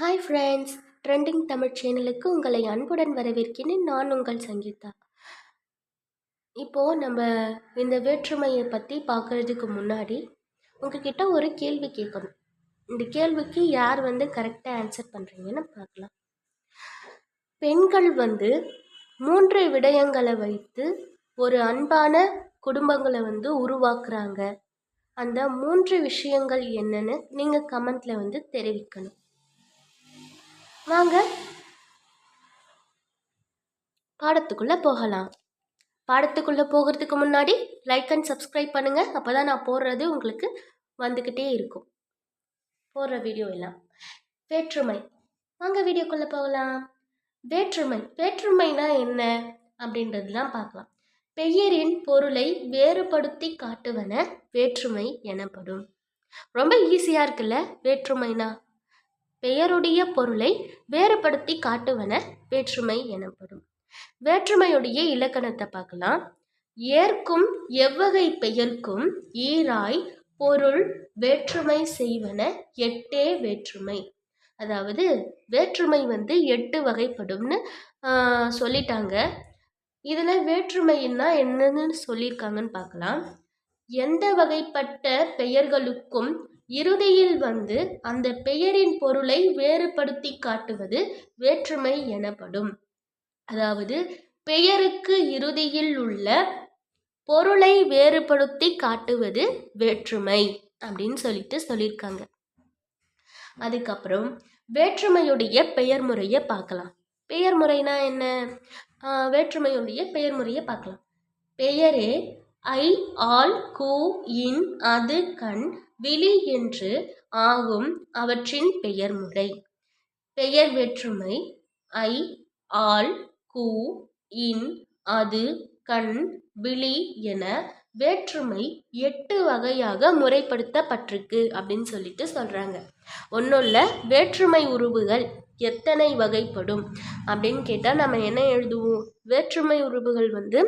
Hi friends trending Tamil சேனலுக்கு உங்களை அன்புடன் வரவேற்கிறேன். நான் உங்கள் சங்கீதா. இப்போது நம்ம இந்த வேற்றுமையை பற்றி பார்க்குறதுக்கு முன்னாடி உங்ககிட்ட ஒரு கேள்வி கேட்கணும். இந்த கேள்விக்கு யார் வந்து கரெக்டாக ஆன்சர் பண்ணுறீங்கன்னு பார்க்கலாம். பெண்கள் வந்து மூன்று விடயங்களை வைத்து ஒரு அன்பான குடும்பங்களை வந்து உருவாக்குறாங்க. அந்த மூன்று விஷயங்கள் என்னன்னு நீங்கள் கமெண்ட்டில் வந்து தெரிவிக்கணும். வாங்க. பாடத்துக்குள்ளே போகலாம். பாடத்துக்குள்ளே போகிறதுக்கு முன்னாடி லைக் அண்ட் சப்ஸ்கிரைப் பண்ணுங்கள் அப்போ தான் நான் போடுறது உங்களுக்கு வந்துக்கிட்டே இருக்கும். போடுற வீடியோ எல்லாம். வேற்றுமை. வாங்க வீடியோக்குள்ளே போகலாம். வேற்றுமை. வேற்றுமைனா என்ன? அப்படின்றதுலாம் பார்க்கலாம். பெயரின் பொருளை வேறுபடுத்தி காட்டுவன வேற்றுமை எனப்படும். ரொம்ப ஈஸியாக இருக்குல்ல? வேற்றுமைனா? பெயருடைய பொருளை வேறுபடுத்தி காட்டுவன வேற்றுமை எனப்படும். வேற்றுமையுடைய இலக்கணத்தை பார்க்கலாம். ஏற்கும் எவ்வகை பெயர்க்கும் ஈராய் பொருள் வேற்றுமை செய்வன எட்டே வேற்றுமை. அதாவது வேற்றுமை வந்து எட்டு வகைப்படும்னு சொல்லிட்டாங்க. இதில் வேற்றுமைன்னா என்னன்னு சொல்லியிருக்காங்கன்னு பார்க்கலாம். எந்த வகைப்பட்ட பெயர்களுக்கும் இறுதியில் வந்து அந்த பெயரின் பொருளை வேறுபடுத்தி காட்டுவது வேற்றுமை எனப்படும். அதாவது பெயருக்கு இறுதியில் உள்ள பொருளை வேறுபடுத்தி காட்டுவது வேற்றுமை அப்படின்னு சொல்லிட்டு சொல்லியிருக்காங்க. அதுக்கப்புறம் வேற்றுமையுடைய பெயர் முறையை பார்க்கலாம். பெயர் முறைனா என்ன? வேற்றுமையுடைய பெயர் முறையை பார்க்கலாம். பெயரே ஐ ஆல் கு இன் அது கண் விழி என்று ஆகும் அவற்றின் பெயர் முறை பெயர் வேற்றுமை ஐ ஆல் கு இன் அது கண் விழி என வேற்றுமை எட்டு வகையாக முறைப்படுத்தப்பட்டிருக்கு அப்படின்னு சொல்லிட்டு சொல்கிறாங்க ஒன்றும் இல்லை வேற்றுமை உருவுகள் எத்தனை வகைப்படும் அப்படின்னு கேட்டால் நம்ம என்ன எழுதுவோம்? வேற்றுமை உருவுகள் வந்து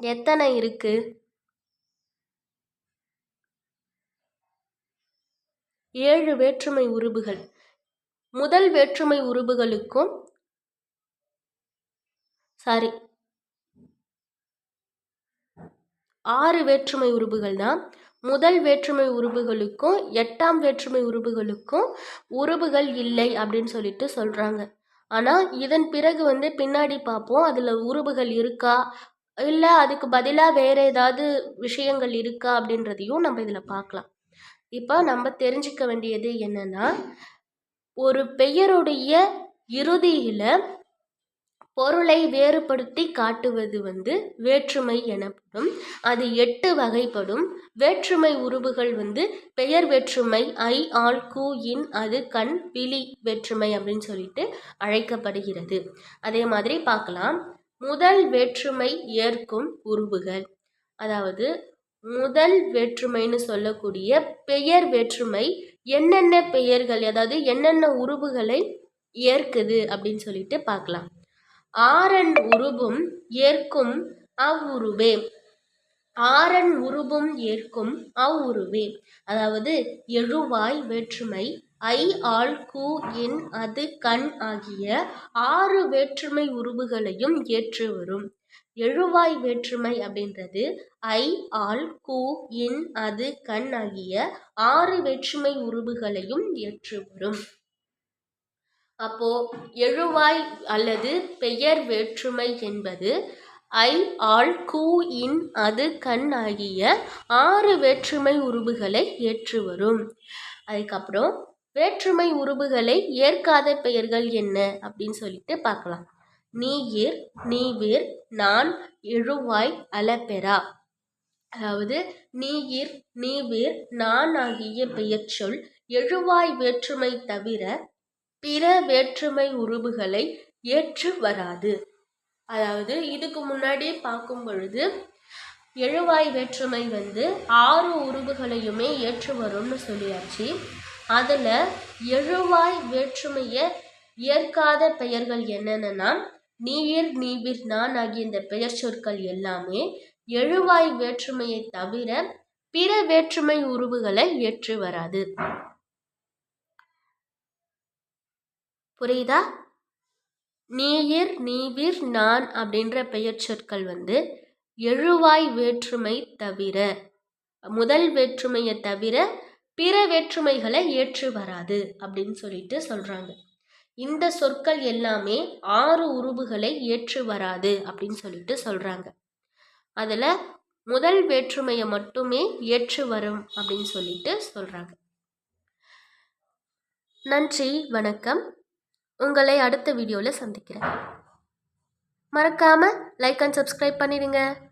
எத்தனை இருக்குது ஏழு வேற்றுமை உருபுகள் முதல் வேற்றுமை உருபுகளுக்கும் சாரி ஆறு வேற்றுமை உருபுகள் தான் முதல் வேற்றுமை உருபுகளுக்கும் எட்டாம் வேற்றுமை உருபுகளுக்கும் உருபுகள் இல்லை அப்படின்னு சொல்லிட்டு சொல்கிறாங்க ஆனால் இதன் பிறகு வந்து பின்னாடி பார்ப்போம் அதில் உருபுகள் இருக்கா இல்லை அதுக்கு பதிலாக வேறு ஏதாவது விஷயங்கள் இருக்கா அப்படின்றதையும் நம்ம இதில் பார்க்கலாம். இப்போ நம்ம தெரிஞ்சுக்க வேண்டியது என்னன்னா ஒரு பெயருடைய இறுதியில் பொருளை வேறுபடுத்தி காட்டுவது வந்து வேற்றுமை எனப்படும். அது எட்டு வகைப்படும். வேற்றுமை உருவுகள் வந்து பெயர் வேற்றுமை ஐ ஆல் கூ இன் அது கண் விழி வேற்றுமை அப்படின்னு சொல்லிட்டு அழைக்கப்படுகிறது. அதே மாதிரி பார்க்கலாம். முதல் வேற்றுமை ஏற்கும் உருவுகள். அதாவது முதல் வேற்றுமைன்னு சொல்லக்கூடிய பெயர் வேற்றுமை என்னென்ன பெயர்கள் அதாவது என்னென்ன உருவுகளை ஏற்குது அப்படின்னு சொல்லிட்டு பார்க்கலாம். ஆரன் உருபும் ஏற்கும் அவ்வுருவே. ஆரன் உருபும் ஏற்கும் அவ்வுருவே. அதாவது எழுவாய் வேற்றுமை ஐ ஆள் கூ என் அது கண் ஆகிய ஆறு வேற்றுமை உருவுகளையும் ஏற்று வரும். எழுவாய் வேற்றுமை அப்படின்றது ஐ ஆல் கு இன் அது கண் ஆகிய ஆறு வேற்றுமை உருவுகளையும் ஏற்று வரும் அப்போ எழுவாய் அல்லது பெயர் வேற்றுமை என்பது ஐ ஆள் கு இன் அது கண் ஆகிய ஆறு வேற்றுமை உருவுகளை ஏற்று வரும் அதுக்கப்புறம் வேற்றுமை உருவுகளை ஏற்காத பெயர்கள் என்ன அப்படின்னு சொல்லிட்டு பார்க்கலாம். நீயிர் நீவிர் நான் எழுவாய் அலப்பெறா அதாவது நீயிர் நீவிர் நான் ஆகிய பெயர்ச்சொல் எழுவாய் வேற்றுமை தவிர பிற வேற்றுமை உருவுகளை ஏற்று வராது. அதாவது இதுக்கு முன்னாடி பார்க்கும் பொழுது எழுவாய் வேற்றுமை வந்து ஆறு உருவுகளையுமே ஏற்று வரும்னு சொல்லியாச்சு. அதில் எழுவாய் வேற்றுமையை ஏற்காத பெயர்கள் என்னென்னா நீயிர் நீவிர் நான் ஆகிய இந்த பெயர் சொற்கள் எல்லாமே எழுவாய் வேற்றுமையை தவிர பிற வேற்றுமை உருவுகளை ஏற்று வராது. புரியுதா? நீயிர் நீவிர் நான் அப்படின்ற பெயர் சொற்கள் வந்து எழுவாய் வேற்றுமை தவிர முதல் வேற்றுமையை தவிர பிற வேற்றுமைகளை ஏற்று வராது அப்படின்னு சொல்லிட்டு சொல்கிறாங்க இந்த சொற்கள் எல்லாமே ஆறு உருபுகளை ஏற்று வராது அப்படின்னு சொல்லிட்டு சொல்கிறாங்க அதில் முதல் வேற்றுமையை மட்டுமே ஏற்று வரும் அப்படின்னு சொல்லிட்டு சொல்கிறாங்க நன்றி வணக்கம். உங்களை அடுத்த வீடியோவில் சந்திக்கிறேன். மறக்காமல் லைக் அண்ட் சப்ஸ்கிரைப் பண்ணிடுங்க.